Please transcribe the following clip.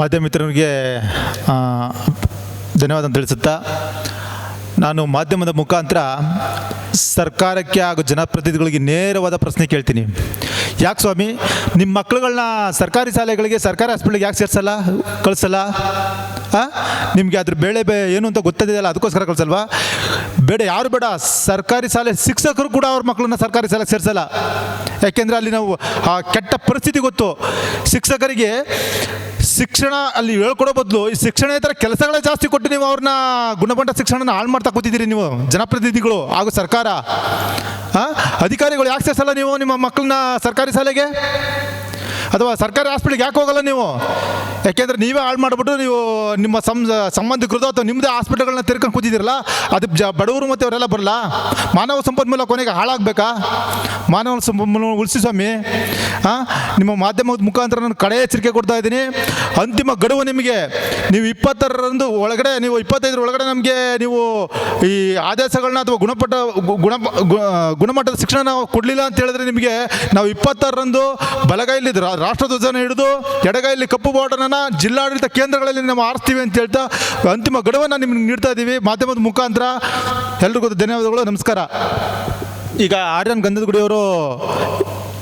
ಮಾಧ್ಯಮ ಮಿತ್ರರಿಗೆ ಧನ್ಯವಾದ ತಿಳಿಸುತ್ತಾ, ನಾನು ಮಾಧ್ಯಮದ ಮುಖಾಂತರ ಸರ್ಕಾರಕ್ಕೆ ಹಾಗೂ ಜನಪ್ರತಿನಿಧಿಗಳಿಗೆ ನೇರವಾದ ಪ್ರಶ್ನೆ ಕೇಳ್ತೀನಿ. ಯಾಕೆ ಸ್ವಾಮಿ? ನಿಮ್ಮ ಮಕ್ಕಳುಗಳನ್ನ ಸರ್ಕಾರಿ ಶಾಲೆಗಳಿಗೆ, ಸರ್ಕಾರಿ ಹಾಸ್ಪಿಟ್ಲಿಗೆ ಯಾಕೆ ಸೇರಿಸಲ್ಲ? ಕಳಿಸಲ್ಲ? ಹಾಂ ನಿಮಗೆ ಅದ್ರ ಬೇಳೆ ಬೇ, ಏನು ಅಂತ ಗೊತ್ತದಿದೆಯಲ್ಲ ಅದಕ್ಕೋಸ್ಕರ ಕಳಿಸಲ್ವಾ? ಬೇಡ, ಯಾರು ಬೇಡ, ಸರ್ಕಾರಿ ಶಾಲೆ ಶಿಕ್ಷಕರು ಕೂಡ ಅವ್ರ ಮಕ್ಕಳನ್ನ ಸರ್ಕಾರಿ ಶಾಲೆಗೆ ಸೇರಿಸಲ್ಲ. ಯಾಕೆಂದರೆ ಅಲ್ಲಿ ನಾವು, ಆ ಕೆಟ್ಟ ಪರಿಸ್ಥಿತಿ ಗೊತ್ತು. ಶಿಕ್ಷಕರಿಗೆ ಶಿಕ್ಷಣ ಅಲ್ಲಿ ಹೇಳ್ಕೊಡೋ ಬದಲು ಈ ಶಿಕ್ಷಣೇತರ ಕೆಲಸಗಳೇ ಜಾಸ್ತಿ ಕೊಟ್ಟು ನೀವು ಅವ್ರನ್ನ ಗುಣಮಟ್ಟ ಶಿಕ್ಷಣನ ಹಾಳು ಮಾಡ್ತಾ ಕೂತಿದ್ದೀರಿ ನೀವು ಜನಪ್ರತಿನಿಧಿಗಳು ಹಾಗೂ ಸರ್ಕಾರ? ಅಧಿಕಾರಿಗಳು ಯಾಕೆ ಸೇರಿಸಲ್ಲ ನೀವು ನಿಮ್ಮ ಮಕ್ಕಳನ್ನ ಸರ್ಕಾರಿ ಶಾಲೆಗೆ? ಅಥವಾ ಸರ್ಕಾರಿ ಹಾಸ್ಪಿಟ್ಲಿಗೆ ಯಾಕೆ ಹೋಗಲ್ಲ ನೀವು? ಯಾಕೆಂದರೆ ನೀವೇ ಹಾಳು ಮಾಡಿಬಿಟ್ಟು ನೀವು ನಿಮ್ಮ ಸಂ ಸಂಬಂಧಿಕರದ್ದು ಅಥವಾ ನಿಮ್ಮದೇ ಹಾಸ್ಪಿಟಲ್ಗಳನ್ನ ತೆರ್ಕೊಂಡು ಕೂತಿದ್ದೀರಲ್ಲ, ಅದು ಜ, ಬಡವರು ಮತ್ತು ಅವರೆಲ್ಲ ಬರಲ್ಲ. ಮಾನವ ಸಂಪನ್ಮೂಲ ಕೊನೆಗೆ ಹಾಳಾಗಬೇಕಾ? ಮಾನವ ಸಂಪನ್ಮೂಲ ಉಳಿಸಿ ಸ್ವಾಮಿ. ಹಾಂ ನಿಮ್ಮ ಮಾಧ್ಯಮದ ಮುಖಾಂತರ ನಾನು ಕಡೆ ಎಚ್ಚರಿಕೆ ಕೊಡ್ತಾ ಇದ್ದೀನಿ. ಅಂತಿಮ ಗಡುವು ನಿಮಗೆ. ನೀವು ಇಪ್ಪತ್ತರಂದು ಒಳಗಡೆ, ನೀವು ಇಪ್ಪತ್ತೈದರ ಒಳಗಡೆ ನಮಗೆ ನೀವು ಈ ಆದೇಶಗಳನ್ನ ಅಥವಾ ಗುಣಪಟ್ಟ, ಗುಣ ಗುಣಮಟ್ಟದ ಶಿಕ್ಷಣ ನಾವು ಕೊಡಲಿಲ್ಲ ಅಂತ ಹೇಳಿದ್ರೆ ನಿಮಗೆ ನಾವು ಇಪ್ಪತ್ತಾರರಂದು ಬಲಗೈಲಿ ರಾಷ್ಟ್ರಧ್ವಜನ ಹಿಡಿದು ಎಡಗೈಲಿ ಕಪ್ಪು ಜಿಲ್ಲಾಡಳಿತ ಕೇಂದ್ರಗಳಲ್ಲಿ ನಾವು ಆರಿಸ್ತೀವಿ ಅಂತ ಹೇಳ್ತಾ ಅಂತಿಮ ಗಡುವನ್ನು ನಿಮ್ಗೆ ನೀಡ್ತಾ ಇದ್ದೀವಿ ಮಾಧ್ಯಮದ ಮುಖಾಂತರ ಎಲ್ರಿಗೂ ಧನ್ಯವಾದಗಳು. ನಮಸ್ಕಾರ. ಈಗ ಆರ್ಯನ್ ಗಂಧದಗುಡಿಯವರು